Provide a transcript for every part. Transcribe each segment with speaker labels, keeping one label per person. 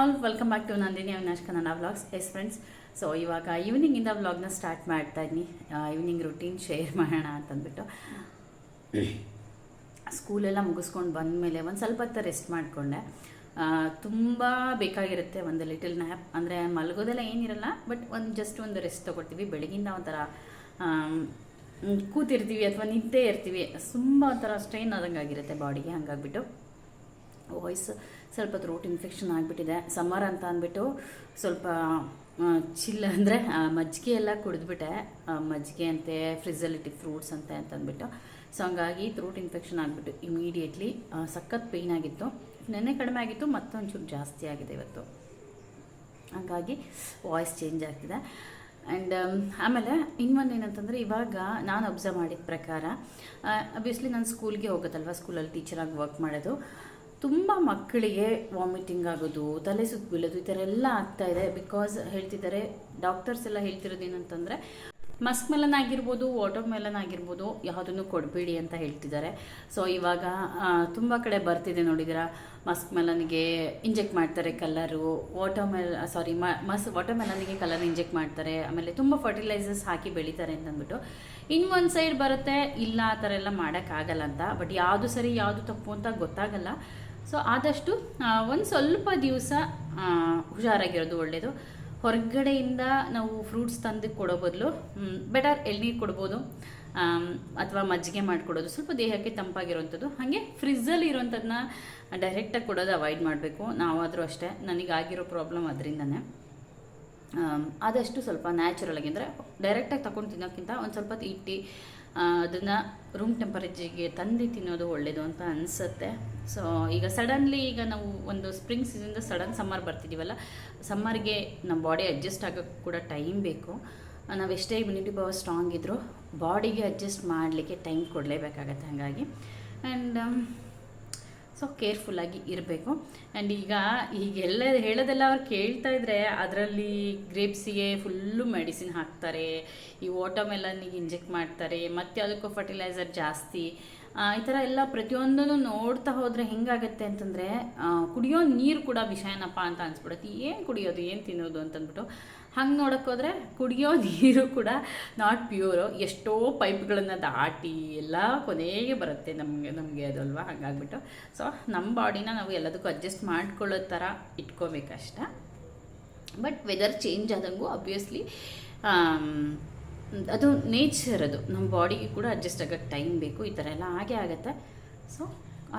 Speaker 1: All welcome back to Nandini Avinash Kannada vlogs yes friends so ಇವಾಗ ಈವ್ನಿಂಗಿಂದ ವ್ಲಾಗ್ನ start ಮಾಡ್ತಾ ಇದ್ದೀನಿ ಈವ್ನಿಂಗ್ ರುಟೀನ್ ಶೇರ್ ಮಾಡೋಣ ಅಂತಂದ್ಬಿಟ್ಟು. ಸ್ಕೂಲೆಲ್ಲ ಮುಗಿಸ್ಕೊಂಡು ಬಂದ ಮೇಲೆ ಒಂದು ಸ್ವಲ್ಪ ಹೊತ್ತು ರೆಸ್ಟ್ ಮಾಡಿಕೊಂಡೆ. ತುಂಬ ಬೇಕಾಗಿರುತ್ತೆ ಒಂದು ಲಿಟಲ್ ನ್ಯಾಪ್ ಅಂದರೆ ಮಲಗೋದೆಲ್ಲ ಏನಿರಲ್ಲ ಬಟ್ ಒಂದು ಜಸ್ಟ್ ಒಂದು ರೆಸ್ಟ್ ತೊಗೊಳ್ತೀವಿ. ಬೆಳಗಿಂದ ಒಂಥರ ಕೂತಿರ್ತೀವಿ ಅಥವಾ ನಿದ್ದೆ ಇರ್ತೀವಿ. ತುಂಬ ಒಂಥರ ಸ್ಟ್ರೈನ್ ಆದಂಗೆ ಆಗಿರುತ್ತೆ ಬಾಡಿಗೆ ಹಂಗಾಗ್ಬಿಟ್ಟು. ವಾಯ್ಸ್ ಸ್ವಲ್ಪ ಥ್ರೋಟ್ ಇನ್ಫೆಕ್ಷನ್ ಆಗಿಬಿಟ್ಟಿದೆ. ಸಮ್ಮರ್ ಅಂತ ಅಂದ್ಬಿಟ್ಟು ಸ್ವಲ್ಪ ಚಿಲ್ಲ ಅಂದರೆ ಮಜ್ಜಿಗೆ ಎಲ್ಲ ಕುಡಿದ್ಬಿಟ್ಟೆ. ಮಜ್ಜಿಗೆ ಅಂತೆ ಫ್ರಿಜ್ಜಲ್ಲಿಟ್ಟು ಫ್ರೂಟ್ಸ್ ಅಂತೆ ಅಂತ ಅಂದ್ಬಿಟ್ಟು. ಸೊ ಹಂಗಾಗಿ ಥ್ರೋಟ್ ಇನ್ಫೆಕ್ಷನ್ ಆಗಿಬಿಟ್ಟು ಇಮಿಡಿಯೇಟ್ಲಿ ಸಖತ್ ಪೇಯ್ನ್ ಆಗಿತ್ತು. ನೆನ್ನೆ ಕಡಿಮೆ ಆಗಿತ್ತು, ಮತ್ತೊಂಚೂರು ಜಾಸ್ತಿ ಆಗಿದೆ ಇವತ್ತು. ಹಾಗಾಗಿ ವಾಯ್ಸ್ ಚೇಂಜ್ ಆಗ್ತಿದೆ. ಆ್ಯಂಡ್ ಆಮೇಲೆ ಇನ್ನೊಂದು ಏನಂತಂದರೆ ಇವಾಗ ನಾನು ಅಬ್ಸರ್ವ್ ಮಾಡಿದ ಪ್ರಕಾರ ಅಬ್ವಿಯಸ್ಲಿ ನಾನು ಸ್ಕೂಲ್ಗೆ ಹೋಗೋದಲ್ವ ಸ್ಕೂಲಲ್ಲಿ ಟೀಚರಾಗಿ ವರ್ಕ್ ಮಾಡೋದು. ತುಂಬ ಮಕ್ಕಳಿಗೆ ವಾಮಿಟಿಂಗ್ ಆಗೋದು, ತಲೆ ಸುತ್ತ ಬೀಳೋದು, ಈ ಥರ ಎಲ್ಲ ಆಗ್ತಾ ಇದೆ ಬಿಕಾಸ್ ಹೇಳ್ತಿದ್ದಾರೆ ಡಾಕ್ಟರ್ಸ್ ಎಲ್ಲ ಹೇಳ್ತಿರೋದು ಏನಂತಂದರೆ ಮಸ್ಕ್ ಮೆಲನ್ ಆಗಿರ್ಬೋದು ವಾಟರ್ ಮೆಲನ್ ಆಗಿರ್ಬೋದು, ಯಾವುದನ್ನು ಕೊಡಬೇಡಿ ಅಂತ ಹೇಳ್ತಿದ್ದಾರೆ. ಸೊ ಇವಾಗ ತುಂಬ ಕಡೆ ಬರ್ತಿದೆ ನೋಡಿದಿರ ಮಸ್ಕ್ ಮೆಲನ್ಗೆ ಇಂಜೆಕ್ಟ್ ಮಾಡ್ತಾರೆ colour water mel sorry mus water ಮೆಲನ್ಗೆ colour inject ಮಾಡ್ತಾರೆ, ಆಮೇಲೆ ತುಂಬ ಫರ್ಟಿಲೈಸರ್ಸ್ ಹಾಕಿ ಬೆಳೀತಾರೆ ಅಂತಂದ್ಬಿಟ್ಟು ಇನ್ನು ಒಂದು ಸೈಡ್ ಬರುತ್ತೆ, ಇಲ್ಲ ಆ ಥರ ಎಲ್ಲ ಮಾಡೋಕ್ಕಾಗಲ್ಲ ಅಂತ ಬಟ್ ಯಾವುದು ಸರಿ, ಯಾವುದು ತಪ್ಪು ಅಂತ ಗೊತ್ತಾಗಲ್ಲ. ಸೊ ಆದಷ್ಟು ಒಂದು ಸ್ವಲ್ಪ ದಿವಸ ಹುಷಾರಾಗಿರೋದು ಒಳ್ಳೆಯದು ಹೊರಗಡೆಯಿಂದ ನಾವು ಫ್ರೂಟ್ಸ್ ತಂದು ಕೊಡೋ ಬದಲು ಬೆಟರ್ ಎಳ್ನೀರು ಕೊಡ್ಬೋದು ಅಥವಾ ಮಜ್ಜಿಗೆ ಮಾಡಿಕೊಡೋದು. ಸ್ವಲ್ಪ ದೇಹಕ್ಕೆ ತಂಪಾಗಿರುವಂಥದ್ದು ಹಾಗೆ ಫ್ರಿಜ್ಜಲ್ಲಿ ಇರೋಂಥದ್ದನ್ನ ಡೈರೆಕ್ಟಾಗಿ ಕೊಡೋದು ಅವಾಯ್ಡ್ ಮಾಡಬೇಕು. ನಾವಾದರೂ ಅಷ್ಟೇ. ನನಗಾಗಿರೋ ಪ್ರಾಬ್ಲಮ್ ಅದರಿಂದನೇ. ಆದಷ್ಟು ಸ್ವಲ್ಪ ನ್ಯಾಚುರಲ್ ಆಗಿ, ಅಂದರೆ ಡೈರೆಕ್ಟಾಗಿ ತಗೊಂಡು ತಿನ್ನೋಕ್ಕಿಂತ ಒಂದು ಸ್ವಲ್ಪ ಇಟ್ಟು ಅದನ್ನು ರೂಮ್ ಟೆಂಪರೇಚರ್ಗೆ ತಂದು ತಿನ್ನೋದು ಒಳ್ಳೆಯದು ಅಂತ ಅನಿಸುತ್ತೆ. ಸೊ ಈಗ ಸಡನ್ಲಿ ಈಗ ನಾವು ಒಂದು ಸ್ಪ್ರಿಂಗ್ ಸೀಸನ್ದ ಸಡನ್ ಸಮ್ಮರ್ ಬರ್ತಿದ್ದೀವಲ್ಲ ಸಮ್ಮರ್ಗೆ ನಮ್ಮ ಬಾಡಿ ಅಡ್ಜಸ್ಟ್ ಆಗೋಕ್ಕೆ ಕೂಡ ಟೈಮ್ ಬೇಕು. ನಾವು ಎಷ್ಟೇ ಇಮ್ಯುನಿಟಿ ಪವರ್ ಸ್ಟ್ರಾಂಗ್ ಇದ್ದರೂ ಬಾಡಿಗೆ ಅಡ್ಜಸ್ಟ್ ಮಾಡಲಿಕ್ಕೆ ಟೈಮ್ ಕೊಡಲೇಬೇಕಾಗತ್ತೆ ಹಾಗಾಗಿ. ಆ್ಯಂಡ್ ಸೊ ಕೇರ್ಫುಲ್ಲಾಗಿ ಇರಬೇಕು. ಆ್ಯಂಡ್ ಈಗ ಈಗೆಲ್ಲ ಹೇಳೋದೆಲ್ಲ ಅವ್ರು ಕೇಳ್ತಾ ಇದ್ರೆ ಅದರಲ್ಲಿ ಗ್ರೇಪ್ಸಿಗೆ ಫುಲ್ಲು ಮೆಡಿಸಿನ್ ಹಾಕ್ತಾರೆ. ಈ ವಾಟರ್ಮೆಲನ್ನಿಗೆ ಇಂಜೆಕ್ಟ್ ಮಾಡ್ತಾರೆ. ಮತ್ತು ಅದಕ್ಕೂ ಫರ್ಟಿಲೈಸರ್ ಜಾಸ್ತಿ. ಈ ಥರ ಎಲ್ಲ ಪ್ರತಿಯೊಂದನ್ನು ನೋಡ್ತಾ ಹೋದರೆ ಹೆಂಗಾಗತ್ತೆ ಅಂತಂದರೆ ಕುಡಿಯೋ ನೀರು ಕೂಡ ವಿಷಯನಪ್ಪ ಅಂತ ಅನ್ಸ್ಬಿಡುತ್ತೆ. ಏನು ಕುಡಿಯೋದು? ಏನು ತಿನ್ನೋದು ಅಂತಂದ್ಬಿಟ್ಟು ಹಂಗೆ ನೋಡೋಕ್ಕೋದ್ರೆ ಕುಡಿಯೋ ನೀರು ಕೂಡ ನಾಟ್ ಪ್ಯೂರು ಎಷ್ಟೋ ಪೈಪ್ಗಳನ್ನು ದಾಟಿ ಎಲ್ಲ ಕೊನೆಗೆ ಬರುತ್ತೆ ನಮಗೆ ನಮಗೆ ಅದಲ್ವಾ ಹಾಗಾಗ್ಬಿಟ್ಟು. ಸೊ ನಮ್ಮ ಬಾಡಿನ ನಾವು ಎಲ್ಲದಕ್ಕೂ ಅಡ್ಜಸ್ಟ್ ಮಾಡ್ಕೊಳ್ಳೋ ಥರ ಇಟ್ಕೋಬೇಕಷ್ಟ. ಬಟ್ ವೆದರ್ ಚೇಂಜ್ ಆದಂಗೂ ಅಬ್ವಿಯಸ್ಲಿ ಅದು ನೇಚರ್ ಅದು. ನಮ್ಮ ಬಾಡಿಗೆ ಕೂಡ ಅಡ್ಜಸ್ಟ್ ಆಗೋಕ್ಕೆ ಟೈಮ್ ಬೇಕು, ಈ ಥರ ಎಲ್ಲ ಹಾಗೆ ಆಗುತ್ತೆ. ಸೊ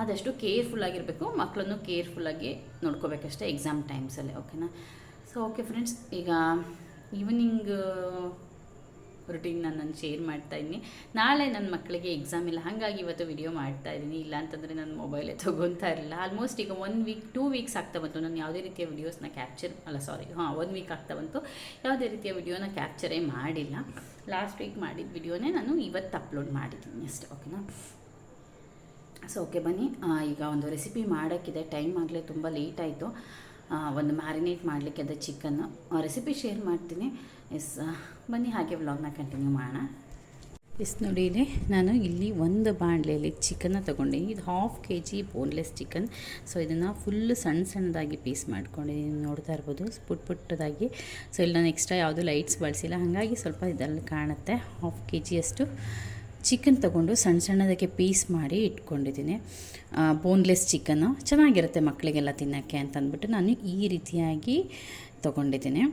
Speaker 1: ಆದಷ್ಟು ಕೇರ್ಫುಲ್ ಆಗಿರಬೇಕು. ಮಕ್ಕಳನ್ನು ಕೇರ್ಫುಲ್ಲಾಗಿ ನೋಡ್ಕೋಬೇಕಷ್ಟೇ ಎಕ್ಸಾಮ್ ಟೈಮ್ಸಲ್ಲಿ ಓಕೆನಾ ಸೊ ಓಕೆ ಫ್ರೆಂಡ್ಸ್ ಈಗ ಈವ್ನಿಂಗ್ ರುಟೀನ್ ನಾನು ಶೇರ್ ಮಾಡ್ತಾ ಇದ್ದೀನಿ ನಾಳೆ ನನ್ನ ಮಕ್ಕಳಿಗೆ ಎಕ್ಸಾಮ್ ಇಲ್ಲ. ಹಾಗಾಗಿ ಇವತ್ತು ವಿಡಿಯೋ ಮಾಡ್ತಾ ಇದ್ದೀನಿ. ಇಲ್ಲ ಅಂತಂದರೆ ನನ್ನ ಮೊಬೈಲೇ ತೊಗೊತಾ ಇರಲಿಲ್ಲ. ಆಲ್ಮೋಸ್ಟ್ ಈಗ ಒನ್ ವೀಕ್ ಟೂ ವೀಕ್ಸ್ ಆಗ್ತಾ ಬಂತು. ನಾನು ಯಾವುದೇ ರೀತಿಯ ವಿಡಿಯೋಸ್ನ ಕ್ಯಾಪ್ಚರ್ ಅಲ್ಲ ಸಾರಿ ಹಾಂ ಒನ್ ವೀಕ್ ಆಗ್ತಾ ಬಂತು. ಯಾವುದೇ ರೀತಿಯ ವಿಡಿಯೋನ ಕ್ಯಾಪ್ಚರೇ ಮಾಡಿಲ್ಲ. ಲಾಸ್ಟ್ ವೀಕ್ ಮಾಡಿದ ವಿಡಿಯೋನೇ ನಾನು ಇವತ್ತು ಅಪ್ಲೋಡ್ ಮಾಡಿದ್ದೀನಿ ಅಷ್ಟೇ ಓಕೆನಾ ಸೊ ಓಕೆ ಬನ್ನಿ. ಈಗ ಒಂದು ರೆಸಿಪಿ ಮಾಡೋಕ್ಕಿದೆ. ಟೈಮ್ ಆಗಲೇ ತುಂಬ ಲೇಟ್ ಆಯಿತು. ಒಂದು ಮ್ಯಾರಿನೇಟ್ ಮಾಡಲಿಕ್ಕೆ ಅದು ಚಿಕನ್ನು ರೆಸಿಪಿ ಶೇರ್ ಮಾಡ್ತೀನಿ. ಎಸ್ ಬನ್ನಿ ಹಾಗೆ ವ್ಲಾಗ್ನ ಕಂಟಿನ್ಯೂ ಮಾಡೋಣ. ಎಸ್ ನೋಡಿ ಇಲ್ಲಿ ನಾನು ಇಲ್ಲಿ ಒಂದು ಬಾಣಲೆಯಲ್ಲಿ ಚಿಕನ್ನ ತೊಗೊಂಡಿದ್ದೀನಿ ಇದು half K G boneless chicken so ಇದನ್ನು ಫುಲ್ ಸಣ್ಣ ಸಣ್ಣದಾಗಿ ಪೀಸ್ ಮಾಡ್ಕೊಂಡಿದ್ದೀನಿ ನೋಡ್ತಾ ಇರ್ಬೋದು, ಪುಟ್ ಪುಟ್ಟದಾಗಿ. ಸೊ ಇಲ್ಲಿ ನಾನು ಎಕ್ಸ್ಟ್ರಾ ಯಾವುದೂ ಲೈಟ್ಸ್ ಬಳಸಿಲ್ಲ. ಹಾಗಾಗಿ ಸ್ವಲ್ಪ ಇದರಲ್ಲಿ ಕಾಣುತ್ತೆ. ಹಾಫ್ ಕೆ ಜಿಯಷ್ಟು ಚಿಕನ್ ತಗೊಂಡು ಸಣ್ಣ ಸಣ್ಣದಕ್ಕೆ ಪೀಸ್ ಮಾಡಿ ಇಟ್ಕೊಂಡಿದ್ದೀನಿ. ಬೋನ್ಲೆಸ್ ಚಿಕನ್ನು ಚೆನ್ನಾಗಿರುತ್ತೆ ಮಕ್ಕಳಿಗೆಲ್ಲ ತಿನ್ನೋಕ್ಕೆ ಅಂತಂದ್ಬಿಟ್ಟು ನಾನು ಈ ರೀತಿಯಾಗಿ ತೊಗೊಂಡಿದ್ದೀನಿ.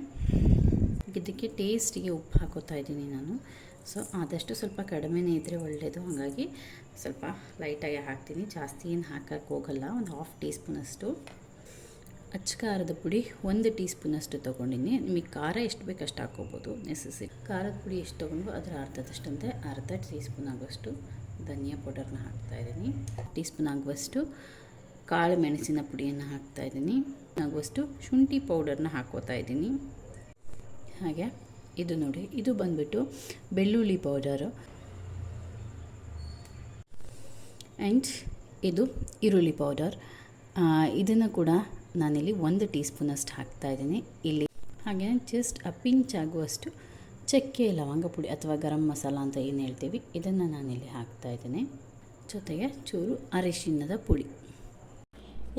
Speaker 1: ಇದಕ್ಕೆ ಟೇಸ್ಟಿಗೆ ಉಪ್ಪು ಹಾಕೋತಾ ಇದ್ದೀನಿ ನಾನು. ಸೊ ಆದಷ್ಟು ಸ್ವಲ್ಪ ಕಡಿಮೆನೇ ಇದ್ದರೆ ಒಳ್ಳೆಯದು ಹಾಗಾಗಿ ಸ್ವಲ್ಪ ಲೈಟಾಗಿ ಹಾಕ್ತೀನಿ. ಜಾಸ್ತಿ ಏನು ಹಾಕೋಕ್ಕೆ ಹೋಗಲ್ಲ. ಒಂದು ಹಾಫ್ ಟೀ ಸ್ಪೂನಷ್ಟು ಅಚ್ಚ ಖಾರದ ಪುಡಿ ಒಂದು ಟೀ ಸ್ಪೂನಷ್ಟು ತೊಗೊಂಡಿನಿ. ನಿಮಗೆ ಖಾರ ಎಷ್ಟು ಬೇಕು ಅಷ್ಟು ಹಾಕೋಬೋದು ನೆಸೆಸರಿ ಖಾರದ ಪುಡಿ ಎಷ್ಟು ತೊಗೊಂಡು ಅದರ ಅರ್ಧದಷ್ಟಂತೆ ಅರ್ಧ ಟೀ ಸ್ಪೂನ್ ಆಗುವಷ್ಟು ಧನಿಯಾ ಪೌಡರ್ನ ಹಾಕ್ತಾಯಿದ್ದೀನಿ ಟೀ ಸ್ಪೂನ್ ಆಗುವಷ್ಟು ಕಾಳು ಮೆಣಸಿನ ಪುಡಿಯನ್ನು ಹಾಕ್ತಾಯಿದ್ದೀನಿ ಆಗುವಷ್ಟು ಶುಂಠಿ ಪೌಡರ್ನ ಹಾಕೋತಾ ಇದ್ದೀನಿ. ಹಾಗೆ ಇದು ನೋಡಿ, ಇದು ಬಂದುಬಿಟ್ಟು ಬೆಳ್ಳುಳ್ಳಿ ಪೌಡರು. ಆ್ಯಂಡ್ ಇದು ಈರುಳ್ಳಿ ಪೌಡರ್. ಇದನ್ನು ಕೂಡ ನಾನಿಲ್ಲಿ ಒಂದು ಟೀ ಸ್ಪೂನಷ್ಟು ಹಾಕ್ತಾಯಿದ್ದೀನಿ. ಇಲ್ಲಿ ಹಾಗೆ ಜಸ್ಟ್ ಅ ಪಿಂಚ್ ಆಗುವಷ್ಟು ಚಕ್ಕೆ, ಲವಂಗ ಪುಡಿ ಅಥವಾ ಗರಂ ಮಸಾಲ ಅಂತ ಏನು ಹೇಳ್ತೀವಿ, ಇದನ್ನು ನಾನಿಲ್ಲಿ ಹಾಕ್ತಾಯಿದ್ದೀನಿ. ಜೊತೆಗೆ ಚೂರು ಅರಿಶಿಣದ ಪುಡಿ.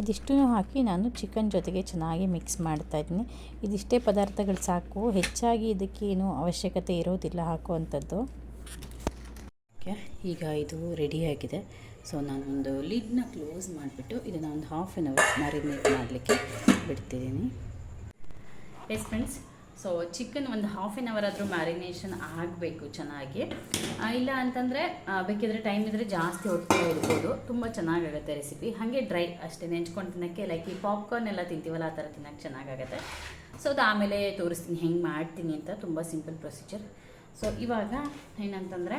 Speaker 1: ಇದಿಷ್ಟು ಹಾಕಿ ನಾನು ಚಿಕನ್ ಜೊತೆಗೆ ಚೆನ್ನಾಗಿ ಮಿಕ್ಸ್ ಮಾಡ್ತಾಯಿದ್ದೀನಿ. ಇದಿಷ್ಟೇ ಪದಾರ್ಥಗಳು ಸಾಕು. ಹೆಚ್ಚಾಗಿ ಇದಕ್ಕೇನು ಅವಶ್ಯಕತೆ ಇರೋದಿಲ್ಲ, ಹಾಕುವಂಥದ್ದು.
Speaker 2: ಓಕೆ, ಈಗ ಇದು ರೆಡಿಯಾಗಿದೆ ಸೊ ನಾನೊಂದು ಲಿಡ್ನ ಕ್ಲೋಸ್ ಮಾಡಿಬಿಟ್ಟು ಇದನ್ನು ಒಂದು ಹಾಫ್ ಆನ್ ಅವರ್ ಮ್ಯಾರಿನೇಟ್ ಮಾಡಲಿಕ್ಕೆ ಬಿಡ್ತಿದ್ದೀನಿ. ಎಸ್ ಫ್ರೆಂಡ್ಸ್ ಸೊ ಚಿಕನ್ ಒಂದು ಹಾಫ್ ಆನ್ ಅವರ್ ಆದರೂ ಮ್ಯಾರಿನೇಷನ್ ಆಗಬೇಕು ಚೆನ್ನಾಗಿ. ಇಲ್ಲ ಅಂತಂದರೆ ಬೇಕಿದ್ರೆ ಟೈಮ್ ಇದ್ದರೆ ಜಾಸ್ತಿ ಹೊಟ್ಟೆ ಇರ್ಬೋದು. ತುಂಬ ಚೆನ್ನಾಗಾಗುತ್ತೆ ರೆಸಿಪಿ ಹಾಗೆ ಡ್ರೈ ಅಷ್ಟೇ. ನೆಂಚ್ಕೊಂಡು ತಿನ್ನೋಕ್ಕೆ ಲೈಕ್ ಈ ಪಾಪ್ಕಾರ್ನ್ ಎಲ್ಲ ತಿಂತೀವಲ್ಲ, ಆ ಥರ ತಿನ್ನೋಕ್ಕೆ ಚೆನ್ನಾಗಾಗುತ್ತೆ. ಸೊ ಅದು ಆಮೇಲೆ ತೋರಿಸ್ತೀನಿ, ಹೆಂಗೆ ಮಾಡ್ತೀನಿ ಅಂತ. ತುಂಬ ಸಿಂಪಲ್ ಪ್ರೊಸೀಜರ್ ಸೊ ಇವಾಗ ಏನಂತಂದರೆ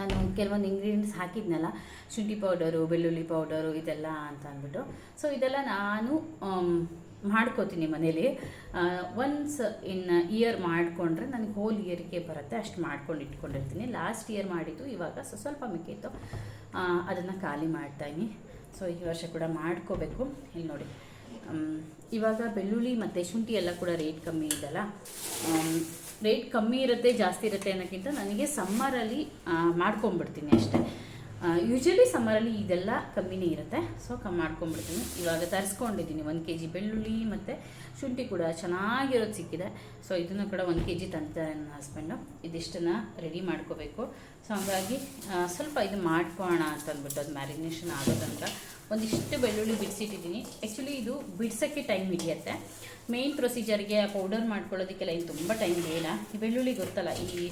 Speaker 2: ನಾನು ಕೆಲವೊಂದು ಇಂಗ್ರೀಡಿಯೆಂಟ್ಸ್ ಹಾಕಿದ್ನಲ್ಲ ಶುಂಠಿ ಪೌಡರು ಬೆಳ್ಳುಳ್ಳಿ ಪೌಡರು ಇದೆಲ್ಲ ಅಂತ ಅಂದ್ಬಿಟ್ಟು. ಸೊ ಇದೆಲ್ಲ ನಾನು ಆಮ್, ಮಾಡ್ಕೋತೀನಿ ಮನೇಲಿ. ಒನ್ಸ್ ಇನ್ ಇಯರ್ ಮಾಡಿಕೊಂಡ್ರೆ ನನಗೆ ಹೋಲ್ ಇಯರ್ಗೆ ಬರುತ್ತೆ ಅಷ್ಟು ಮಾಡ್ಕೊಂಡು ಇಟ್ಕೊಂಡಿರ್ತೀನಿ. ಲಾಸ್ಟ್ ಇಯರ್ ಮಾಡಿದ್ದು ಇವಾಗ ಸೊ ಸ್ವಲ್ಪ ಮಿಕ್ಕಿತ್ತು ಅದನ್ನು ಖಾಲಿ ಮಾಡ್ತಾಯಿನಿ ಸೊ ಈ ವರ್ಷ ಕೂಡ ಮಾಡ್ಕೋಬೇಕು. ಇಲ್ಲಿ ನೋಡಿ. ಇವಾಗ ಬೆಳ್ಳುಳ್ಳಿ ಮತ್ತು ಶುಂಠಿ ಎಲ್ಲ ಕೂಡ ರೇಟ್ ಕಮ್ಮಿ ಇದೆಲ್ಲ. ರೇಟ್ ಕಮ್ಮಿ ಇರುತ್ತೆ, ಜಾಸ್ತಿ ಇರುತ್ತೆ ಅನ್ನೋಕ್ಕಿಂತ ನನಗೆ ಸಮ್ಮರಲ್ಲಿ ಮಾಡ್ಕೊಂಬಿಡ್ತೀನಿ ಅಷ್ಟೇ. ಯೂಶ್ವಲಿ ಸಮ್ಮರಲ್ಲಿ ಇದೆಲ್ಲ ಕಮ್ಮಿನೇ ಇರುತ್ತೆ. ಸೊ ಕಮ್ಮಿ ಮಾಡ್ಕೊಂಬಿಡ್ತೀನಿ ಇವಾಗ ತರಿಸ್ಕೊಂಡಿದ್ದೀನಿ. ಒಂದು ಕೆ ಜಿ ಬೆಳ್ಳುಳ್ಳಿ ಮತ್ತು ಶುಂಠಿ ಕೂಡ ಚೆನ್ನಾಗಿರೋದು ಸಿಕ್ಕಿದೆ. ಸೊ ಇದನ್ನು ಕೂಡ ಒಂದು ಕೆ ಜಿ ತಂತಾರೆ ನನ್ನ ಹಸ್ಬೆಂಡು ಇದಿಷ್ಟನ್ನು ರೆಡಿ ಮಾಡ್ಕೋಬೇಕು. ಸೊ ಹಾಗಾಗಿ ಸ್ವಲ್ಪ ಇದು ಮಾಡ್ಕೋಣ ಅಂತ ಅಂದ್ಬಿಟ್ಟು, ಅದು ಮ್ಯಾರಿನೇಷನ್ ಆಗೋ ತನಕ. ಒಂದಿಷ್ಟು ಬೆಳ್ಳುಳ್ಳಿ ಬಿಡಿಸಿಟ್ಟಿದ್ದೀನಿ. ಆ್ಯಕ್ಚುಲಿ ಇದು ಬಿಡಿಸೋಕ್ಕೆ ಟೈಮ್ ಹಿಡಿಯುತ್ತೆ. ಮೇನ್ ಪ್ರೊಸೀಜರ್ಗೆ ಪೌಡರ್ ಮಾಡ್ಕೊಳ್ಳೋದಕ್ಕೆಲ್ಲ ಇದು ತುಂಬ ಟೈಮ್ ಬೇಡ ಬೆಳ್ಳುಳ್ಳಿ ಗೊತ್ತಲ್ಲ, ಈ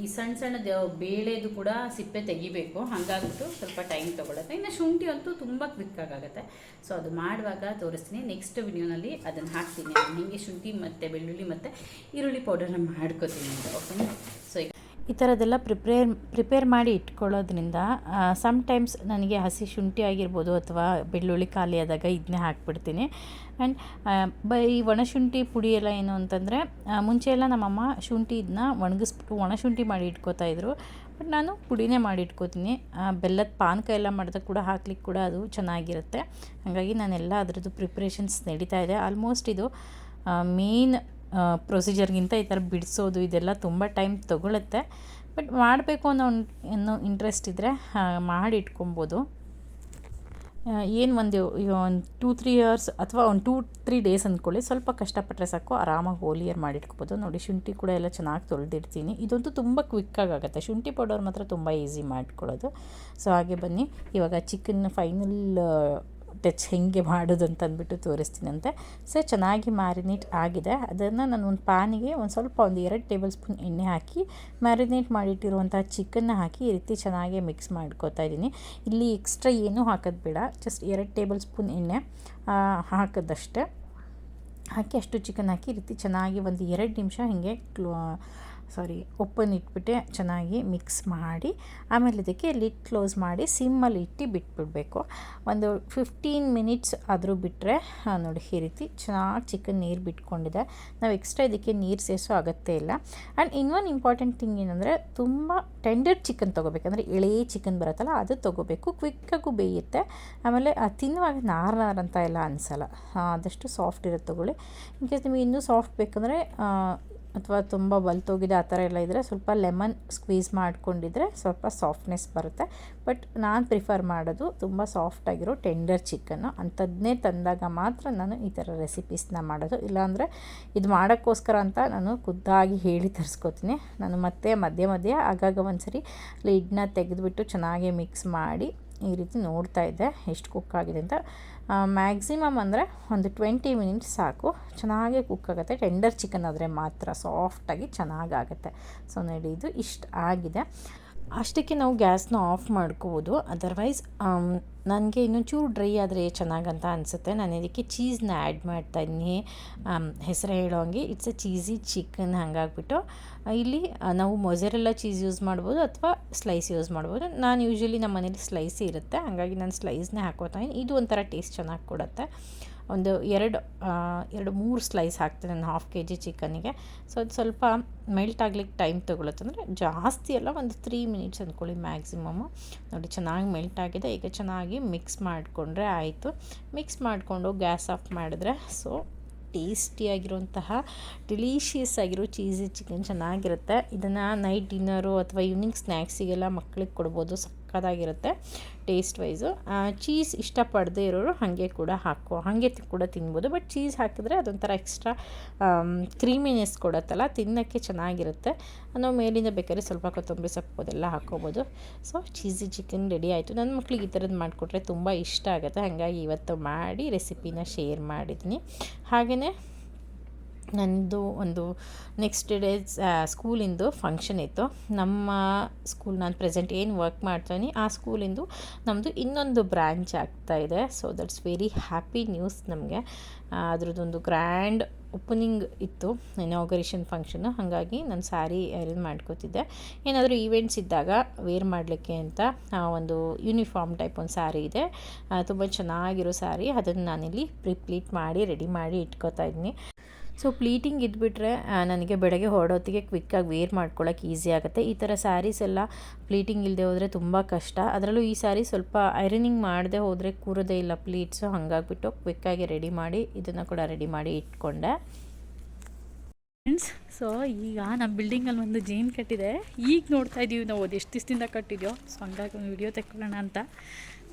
Speaker 2: ಈ ಸಣ್ಣ ಸಣ್ಣದ ಬೇಳೆದು ಕೂಡ ಸಿಪ್ಪೆ ತೆಗಿಬೇಕು. ಹಾಗಾಗ್ಬಿಟ್ಟು ಸ್ವಲ್ಪ ಟೈಮ್ ತೊಗೊಳುತ್ತೆ. ಇನ್ನು ಶುಂಠಿ ಅಂತೂ ತುಂಬ ಕ್ವಿಕ್ಕಾಗುತ್ತೆ ಸೊ ಅದು ಮಾಡುವಾಗ ತೋರಿಸ್ತೀನಿ. ನೆಕ್ಸ್ಟ್ ವಿಡಿಯೋನಲ್ಲಿ ಅದನ್ನು ಹಾಕ್ತೀನಿ. ಹೇಗೆ ಶುಂಠಿ ಮತ್ತು ಬೆಳ್ಳುಳ್ಳಿ ಮತ್ತು ಈರುಳ್ಳಿ ಪೌಡರ್ನ ಮಾಡ್ಕೋತೀನಿ ಅಂತ ಓಕೆನಾ
Speaker 1: ಈ ಥರದ್ದೆಲ್ಲ ಪ್ರಿಪೇರ್ ಪ್ರಿಪೇರ್ ಮಾಡಿ ಇಟ್ಕೊಳ್ಳೋದ್ರಿಂದ ಸಮ್ಟೈಮ್ಸ್ ನನಗೆ ಹಸಿ ಶುಂಠಿ ಆಗಿರ್ಬೋದು ಅಥವಾ ಬೆಳ್ಳುಳ್ಳಿ ಖಾಲಿ ಆದಾಗ ಇದನ್ನೇ ಹಾಕ್ಬಿಡ್ತೀನಿ. ಆ್ಯಂಡ್ ಬೈ, ಈ ಒಣಶುಂಠಿ ಪುಡಿ ಎಲ್ಲ ಏನು ಅಂತಂದರೆ ಮುಂಚೆ ಎಲ್ಲ ನಮ್ಮಮ್ಮ ಶುಂಠಿ ಇದನ್ನ ಒಣಗಿಸ್ಬಿಟ್ಟು ಒಣಶುಂಠಿ ಮಾಡಿ ಇಟ್ಕೋತಾ ಇದ್ರು. ಬಟ್ ನಾನು ಪುಡಿನೇ ಮಾಡಿ ಇಟ್ಕೋತೀನಿ. ಬೆಲ್ಲದ ಪಾನಕ ಎಲ್ಲ ಮಾಡಿದಾಗ ಕೂಡ ಹಾಕ್ಲಿಕ್ಕೆ ಕೂಡ ಅದು ಚೆನ್ನಾಗಿರುತ್ತೆ. ಹಾಗಾಗಿ ನಾನೆಲ್ಲ ಅದರದ್ದು ಪ್ರಿಪ್ರೇಷನ್ಸ್ ನಡೀತಾ ಇದೆ. ಆಲ್ಮೋಸ್ಟ್ ಇದು ಮೇನ್ ಪ್ರೊಸೀಜರ್ಗಿಂತ ಈ ಥರ ಬಿಡಿಸೋದು, ಇದೆಲ್ಲ ತುಂಬ ಟೈಮ್ ತೊಗೊಳುತ್ತೆ. ಬಟ್ ಮಾಡಬೇಕು ಅನ್ನೋ ಏನೋ ಇಂಟ್ರೆಸ್ಟ್ ಇದ್ದರೆ ಮಾಡಿ ಇಟ್ಕೊಬೋದು. ಏನು ಒಂದು ಒಂದು ಟೂ ತ್ರೀ ಇಯರ್ಸ್ ಅಥವಾ ಒಂದು ಟೂ ತ್ರೀ ಡೇಸ್ ಅಂದ್ಕೊಳ್ಳಿ ಸ್ವಲ್ಪ ಕಷ್ಟಪಟ್ಟರೆ ಸಾಕು, ಆರಾಮಾಗಿ ಹೋಲಿಯರ್ ಮಾಡಿಟ್ಕೊಬೋದು ಮಾಡಿಟ್ಕೋಬೋದು ನೋಡಿ, ಶುಂಠಿ ಕೂಡ ಎಲ್ಲ ಚೆನ್ನಾಗಿ ತೊಳೆದಿಡ್ತೀನಿ. ಇದಂತೂ ತುಂಬ ಕ್ವಿಕ್ಕಾಗಿ ಆಗುತ್ತೆ. ಶುಂಠಿ ಪೌಡರ್ ಮಾತ್ರ ತುಂಬ ಈಸಿ ಮಾಡ್ಕೊಳ್ಳೋದು. ಸೊ ಹಾಗೆ ಬನ್ನಿ. ಇವಾಗ ಚಿಕನ್ ಫೈನಲ್ ಟಚ್ ಹೆಂಗೆ ಮಾಡೋದು ಅಂತ ಅಂದ್ಬಿಟ್ಟು ತೋರಿಸ್ತೀನಂತೆ. ಸೊ ಚೆನ್ನಾಗಿ ಮ್ಯಾರಿನೇಟ್ ಆಗಿದೆ. ಅದನ್ನು ನಾನು ಒಂದು ಪ್ಯಾನಿಗೆ ಒಂದು ಸ್ವಲ್ಪ ಒಂದು ಎರಡು ಟೇಬಲ್ ಸ್ಪೂನ್ ಎಣ್ಣೆ ಹಾಕಿ ಮ್ಯಾರಿನೇಟ್ ಮಾಡಿಟ್ಟಿರುವಂಥ ಚಿಕನ್ನ ಹಾಕಿ ಈ ರೀತಿ ಚೆನ್ನಾಗಿ ಮಿಕ್ಸ್ ಮಾಡ್ಕೋತಾ ಇದ್ದೀನಿ. ಇಲ್ಲಿ ಎಕ್ಸ್ಟ್ರಾ ಏನೂ ಹಾಕೋದು ಬೇಡ ಜಸ್ಟ್ ಎರಡು ಟೇಬಲ್ ಸ್ಪೂನ್ ಎಣ್ಣೆ ಹಾಕೋದಷ್ಟೇ. ಹಾಕಿ ಅಷ್ಟು ಚಿಕನ್ ಹಾಕಿ ಈ ರೀತಿ ಚೆನ್ನಾಗಿ ಒಂದು ಎರಡು ನಿಮಿಷ ಹೀಗೆ ಕ್ಲೋ ಸಾರಿ ಓಪನ್ ಇಟ್ಬಿಟ್ಟೆ, ಚೆನ್ನಾಗಿ ಮಿಕ್ಸ್ ಮಾಡಿ, ಆಮೇಲೆ ಇದಕ್ಕೆ ಲಿಡ್ ಕ್ಲೋಸ್ ಮಾಡಿ ಸಿಮ್ಮಲ್ಲಿ ಇಟ್ಟು ಬಿಟ್ಬಿಡಬೇಕು. ಒಂದು ಫಿಫ್ಟೀನ್ ಮಿನಿಟ್ಸ್ ಆದರೂ ಬಿಟ್ಟರೆ ನೋಡಿ ಈ ರೀತಿ ಚೆನ್ನಾಗಿ ಚಿಕನ್ ನೀರು ಬಿಟ್ಕೊಂಡಿದೆ. ನಾವು ಎಕ್ಸ್ಟ್ರಾ ಇದಕ್ಕೆ ನೀರು ಸೇರಿಸೋ ಅಗತ್ಯ ಇಲ್ಲ. ಆ್ಯಂಡ್ ಇನ್ನೊಂದು ಇಂಪಾರ್ಟೆಂಟ್ ಥಿಂಗ್ ಏನಂದರೆ, ತುಂಬ ಟೆಂಡರ್ ಚಿಕನ್ ತೊಗೋಬೇಕಂದ್ರೆ ಎಳೆ ಚಿಕನ್ ಬರುತ್ತಲ್ಲ, ಅದು ತೊಗೋಬೇಕು. ಕ್ವಿಕ್ಕಾಗೂ ಬೇಯುತ್ತೆ. ಆಮೇಲೆ ತಿನ್ನುವಾಗ ನಾರ್ ನಾರ್ ಅಂತ ಎಲ್ಲ ಅನಿಸಲ್ಲ. ಆದಷ್ಟು ಸಾಫ್ಟ್ ಇರೋದು ತೊಗೊಳ್ಳಿ. ಇನ್ ಕೇಸ್ ನಿಮಗೆ ಇನ್ನೂ ಸಾಫ್ಟ್ ಬೇಕಂದರೆ ಅಥವಾ ತುಂಬ ಬಲ್ತೋಗಿದೆ ಆ ಥರ ಎಲ್ಲ ಇದ್ದರೆ ಸ್ವಲ್ಪ ಲೆಮನ್ ಸ್ಕ್ವೀಸ್ ಮಾಡ್ಕೊಂಡಿದ್ರೆ ಸ್ವಲ್ಪ ಸಾಫ್ಟ್ನೆಸ್ ಬರುತ್ತೆ. ಬಟ್ ನಾನು ಪ್ರಿಫರ್ ಮಾಡೋದು ತುಂಬ ಸಾಫ್ಟಾಗಿರೋ ಟೆಂಡರ್ ಚಿಕನ್ನು. ಅಂಥದ್ದನ್ನೇ ತಂದಾಗ ಮಾತ್ರ ನಾನು ಈ ಥರ ರೆಸಿಪೀಸ್ನ ಮಾಡೋದು. ಇಲ್ಲಾಂದರೆ ಇದು ಮಾಡೋಕ್ಕೋಸ್ಕರ ಅಂತ ನಾನು ಖುದ್ದಾಗಿ ಹೇಳಿ ತರಿಸ್ಕೊತೀನಿ. ನಾನು ಮತ್ತೆ ಮಧ್ಯೆ ಮಧ್ಯೆ ಆಗಾಗ ಒಂದ್ಸರಿ ಲಿಡ್ನ ತೆಗೆದುಬಿಟ್ಟು ಚೆನ್ನಾಗಿ ಮಿಕ್ಸ್ ಮಾಡಿ ಈ ರೀತಿ ನೋಡ್ತಾ ಇದ್ದೆ. ಎಷ್ಟು ಕುಕ್ ಆಗಿದೆ ಅಂತ ಮ್ಯಾಕ್ಸಿಮಮ್ ಅಂದರೆ ಒಂದು ಟ್ವೆಂಟಿ ಮಿನಿಟ್ಸ್ ಸಾಕು. ಚೆನ್ನಾಗಿ ಕುಕ್ ಆಗುತ್ತೆ. ಟೆಂಡರ್ ಚಿಕನ್ ಆದರೆ ಮಾತ್ರ ಸಾಫ್ಟಾಗಿ ಚೆನ್ನಾಗಾಗುತ್ತೆ ಸೊ ನೋಡಿ, ಇದು ಇಷ್ಟು ಆಗಿದೆ. ಅಷ್ಟಕ್ಕೆ ನಾವು ಗ್ಯಾಸ್ನ ಆಫ್ ಮಾಡ್ಕೋಬೋದು. ಅದರ್ವೈಸ್ ನನಗೆ ಇನ್ನೊಂಚೂರು ಡ್ರೈ ಆದರೆ ಚೆನ್ನಾಗಂತ ಅನಿಸುತ್ತೆ. ನಾನು ಇದಕ್ಕೆ ಚೀಸ್ನ ಆ್ಯಡ್ ಮಾಡ್ತಾಯಿದ್ದೀನಿ ಹೆಸರು ಹೇಳೋಂಗೆ ಇಟ್ಸ್ ಎ ಚೀಸಿ ಚಿಕನ್ ಹಾಗಾಗ್ಬಿಟ್ಟು ಇಲ್ಲಿ ನಾವು ಮೊಸರೆಲ್ಲ ಚೀಸ್ ಯೂಸ್ ಮಾಡ್ಬೋದು ಅಥವಾ ಸ್ಲೈಸ್ ಯೂಸ್ ಮಾಡ್ಬೋದು. ನಾನು ಯೂಶ್ವಲಿ ನಮ್ಮ ಮನೇಲಿ ಸ್ಲೈಸ್ ಇರುತ್ತೆ. ಹಾಗಾಗಿ ನಾನು ಸ್ಲೈಸ್ನೇ ಹಾಕೋತಾಯಿನಿ ಇದು ಒಂಥರ ಟೇಸ್ಟ್ ಚೆನ್ನಾಗಿ ಕೊಡುತ್ತೆ. ಒಂದು ಎರಡು ಎರಡು ಮೂರು ಸ್ಲೈಸ್ ಹಾಕ್ತೀನಿ ನಾನು ಹಾಫ್ ಕೆ ಜಿ ಚಿಕನ್ನಿಗೆ ಸೊ ಅದು ಸ್ವಲ್ಪ ಮೆಲ್ಟ್ ಆಗ್ಲಿಕ್ಕೆ ಟೈಮ್ ತೊಗೊಳುತ್ತೆ. ಅಂದರೆ ಜಾಸ್ತಿ ಅಲ್ಲ, ಒಂದು ತ್ರೀ ಮಿನಿಟ್ಸ್ ಅಂದ್ಕೊಳ್ಳಿ ಮ್ಯಾಕ್ಸಿಮಮ್ಮು ನೋಡಿ, ಚೆನ್ನಾಗಿ ಮೆಲ್ಟ್ ಆಗಿದೆ. ಈಗ ಚೆನ್ನಾಗಿ ಮಿಕ್ಸ್ ಮಾಡಿಕೊಂಡ್ರೆ ಆಯಿತು. ಮಿಕ್ಸ್ ಮಾಡಿಕೊಂಡು ಗ್ಯಾಸ್ ಆಫ್ ಮಾಡಿದ್ರೆ ಸೊ ಟೇಸ್ಟಿಯಾಗಿರುವಂತಹ ಡಿಲೀಷಿಯಸ್ ಆಗಿರೋ ಚೀಸಿ ಚಿಕನ್ ಚೆನ್ನಾಗಿರುತ್ತೆ. ಇದನ್ನು ನೈಟ್ ಡಿನ್ನರು ಅಥವಾ ಈವ್ನಿಂಗ್ ಸ್ನ್ಯಾಕ್ಸಿಗೆಲ್ಲ ಮಕ್ಳಿಗೆ ಕೊಡ್ಬೋದು. ಸಕ್ಕತ್ತಾಗಿರುತ್ತೆ ಟೇಸ್ಟ್ ವೈಸು ಚೀಸ್ ಇಷ್ಟಪಡದೇ ಇರೋರು ಹಾಗೆ ಕೂಡ ಹಾಕೋ ಹಾಗೆ ಕೂಡ ತಿನ್ಬೋದು. ಬಟ್ ಚೀಸ್ ಹಾಕಿದ್ರೆ ಅದೊಂಥರ ಎಕ್ಸ್ಟ್ರಾ ಕ್ರೀಮಿನೆಸ್ ಕೊಡುತ್ತಲ್ಲ, ತಿನ್ನೋಕ್ಕೆ ಚೆನ್ನಾಗಿರುತ್ತೆ. ನಾವು ಮೇಲಿಂದ ಬೇಕಾದ್ರೆ ಸ್ವಲ್ಪ ಕೊತ್ತಂಬರಿ ಸೊಪ್ಪು ಅದೆಲ್ಲ ಹಾಕ್ಕೋಬೋದು. ಸೊ ಚೀಸಿ ಚಿಕನ್ ರೆಡಿ ಆಯಿತು. ನನ್ನ ಮಕ್ಳಿಗೆ ಈ ಥರದ್ದು ಮಾಡಿಕೊಟ್ರೆ ತುಂಬ ಇಷ್ಟ ಆಗುತ್ತೆ. ಹಾಗಾಗಿ ಇವತ್ತು ಮಾಡಿ ರೆಸಿಪಿನ ಶೇರ್ ಮಾಡಿದ್ದೀನಿ. ಹಾಗೆಯೇ ನನ್ನದು ಒಂದು ನೆಕ್ಸ್ಟ್ ಡೇ ಸ್ಕೂಲಿಂದು ಫಂಕ್ಷನ್ ಇತ್ತು. ನಮ್ಮ ಸ್ಕೂಲ್ ನಾನು ಪ್ರೆಸೆಂಟ್ ಏನು ವರ್ಕ್ ಮಾಡ್ತೀನಿ, ಆ ಸ್ಕೂಲಿಂದು ನಮ್ಮದು ಇನ್ನೊಂದು ಬ್ರ್ಯಾಂಚ್ ಆಗ್ತಾ ಇದೆ. So that's very happy news ನಮಗೆ. ಅದರದ್ದೊಂದು ಗ್ರ್ಯಾಂಡ್ ಓಪನಿಂಗ್ ಇತ್ತು ಇನಾಗರೇಷನ್ ಫಂಕ್ಷನು ಹಾಗಾಗಿ ನಾನು ಸ್ಯಾರಿ ಅರೇಂಜ್ ಮಾಡ್ಕೋತಿದ್ದೆ. ಏನಾದರೂ ಈವೆಂಟ್ಸ್ ಇದ್ದಾಗ ವೇರ್ ಮಾಡಲಿಕ್ಕೆ ಅಂತ ಒಂದು ಯೂನಿಫಾರ್ಮ್ ಟೈಪ್ ಒಂದು ಸ್ಯಾರಿ ಇದೆ. ತುಂಬ ಚೆನ್ನಾಗಿರೋ ಸ್ಯಾರಿ ಅದನ್ನು ನಾನಿಲ್ಲಿ ಪ್ರಿಪ್ಲೀಟ್ ಮಾಡಿ ರೆಡಿ ಮಾಡಿ ಇಟ್ಕೋತಾ ಇದ್ದೀನಿ ಸೊ ಪ್ಲೀಟಿಂಗ್ ಇದ್ಬಿಟ್ರೆ ನನಗೆ ಬೆಳಗ್ಗೆ ಹೊರಡೋತ್ತಿಗೆ ಕ್ವಿಕ್ಕಾಗಿ ವೇರ್ ಮಾಡ್ಕೊಳ್ಳೋಕೆ ಈಸಿ ಆಗುತ್ತೆ. ಈ ಥರ ಸ್ಯಾರೀಸ್ ಎಲ್ಲ ಪ್ಲೀಟಿಂಗ್ ಇಲ್ಲದೆ ಹೋದರೆ ತುಂಬ ಕಷ್ಟ. ಅದರಲ್ಲೂ ಈ ಸ್ಯಾರಿ ಸ್ವಲ್ಪ ಐರನಿಂಗ್ ಮಾಡದೆ ಹೋದರೆ ಕೂರೋದೇ ಇಲ್ಲ ಪ್ಲೀಟ್ಸು ಹಾಗಾಗ್ಬಿಟ್ಟು ಕ್ವಿಕ್ಕಾಗಿ ರೆಡಿ ಮಾಡಿ ಇದನ್ನು ಕೂಡ ರೆಡಿ ಮಾಡಿ ಇಟ್ಕೊಂಡೆ.
Speaker 3: ಫ್ರೆಂಡ್ಸ್ ಸೊ ಈಗ ನಮ್ಮ ಬಿಲ್ಡಿಂಗಲ್ಲಿ ಒಂದು ಜೇನ್ ಕಟ್ಟಿದೆ. ಈಗ ನೋಡ್ತಾ ಇದ್ದೀವಿ ನಾವು ಅದು ಎಷ್ಟು ದಿವಸದಿಂದ ಕಟ್ಟಿದ್ಯೋ. ಸೊ ಹಂಗಾಗಿ ಒಂದು ವಿಡಿಯೋ ತೆಕ್ಕೊಳ್ಳೋಣ ಅಂತ.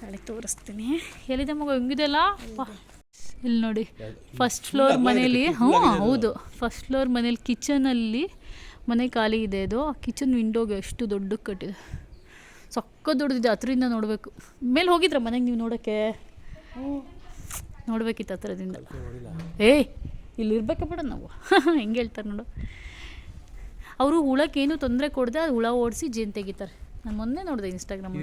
Speaker 3: ತಾಳೆ ತೋರಿಸ್ತೀನಿ. ಎಲ್ಲಿದೆ ಮಗು? ಹೆಂಗಿದೆಲ್ಲ ಇಲ್ಲಿ ನೋಡಿ. ಫಸ್ಟ್ ಫ್ಲೋರ್ ಮನೇಲಿ ಹ್ಞೂ ಹೌದು. ಫಸ್ಟ್ ಫ್ಲೋರ್ ಮನೇಲಿ ಕಿಚನಲ್ಲಿ ಮನೆ ಖಾಲಿ ಇದೆ ಇದು. ಕಿಚನ್ ವಿಂಡೋಗೆ ಎಷ್ಟು ದೊಡ್ಡಕ್ಕೆ ಕಟ್ಟಿದೆ ಸಕ್ಕ ದೊಡ್ಡದಿದೆ. ಹತ್ರದಿಂದ ನೋಡಬೇಕು. ಮೇಲೆ ಹೋಗಿದ್ರ ಮನೆಗೆ ನೀವು ನೋಡೋಕ್ಕೆ ನೋಡ್ಬೇಕಿತ್ತು ಹತ್ರದಿಂದ. ಏಯ್ ಇಲ್ಲಿ ಇರ್ಬೇಕ ಬಿಡ ನಾವು. ಹೆಂಗೆ ಹೇಳ್ತಾರೆ ನೋಡು. ಅವರು ಹುಳಕ್ಕೇನು ತೊಂದರೆ ಕೊಡದೆ ಅದು ಹುಳ ಓಡಿಸಿ ಜೇನು ತೆಗಿತಾರೆ. ನಾನು ಮೊನ್ನೆ ನೋಡಿದೆ
Speaker 4: ಇನ್ಸ್ಟಾಗ್ರಾಮ್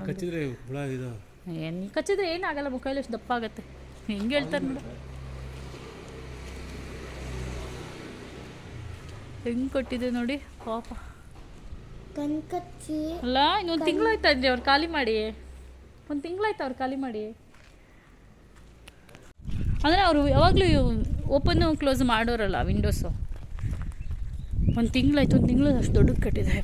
Speaker 3: ಏನು ಕಚ್ಚಿದ್ರೆ ಏನಾಗಲ್ಲ ಮುಖ ಎಷ್ಟು ದಪ್ಪ ಆಗುತ್ತೆ. ಹೆಂಗೆ ಹೇಳ್ತಾರೆ ನೋಡು. ಹೆಂಗೆ ಕೊಟ್ಟಿದೆ ನೋಡಿ ಪಾಪ.
Speaker 5: ಕಣ್ಕಚ್ಚಿ.
Speaker 3: ಅಲ್ಲ ಇನ್ನೊಂದು ತಿಂಗಳಾಯ್ತು ಅಂದ್ರೆ ಅವ್ರು ಖಾಲಿ ಮಾಡಿ? ಒಂದು ತಿಂಗಳಾಯ್ತು ಅವ್ರು ಖಾಲಿ ಮಾಡಿ? ಅಂದರೆ ಅವರು ಯಾವಾಗಲೂ ಓಪನ್ನು ಕ್ಲೋಸ್ ಮಾಡೋರಲ್ಲ ವಿಂಡೋಸು. ಒಂದು ತಿಂಗಳಾಯ್ತು ಒಂದು ತಿಂಗಳು ಅಷ್ಟು ದೊಡ್ಡದು ಕಟ್ಟಿದೆ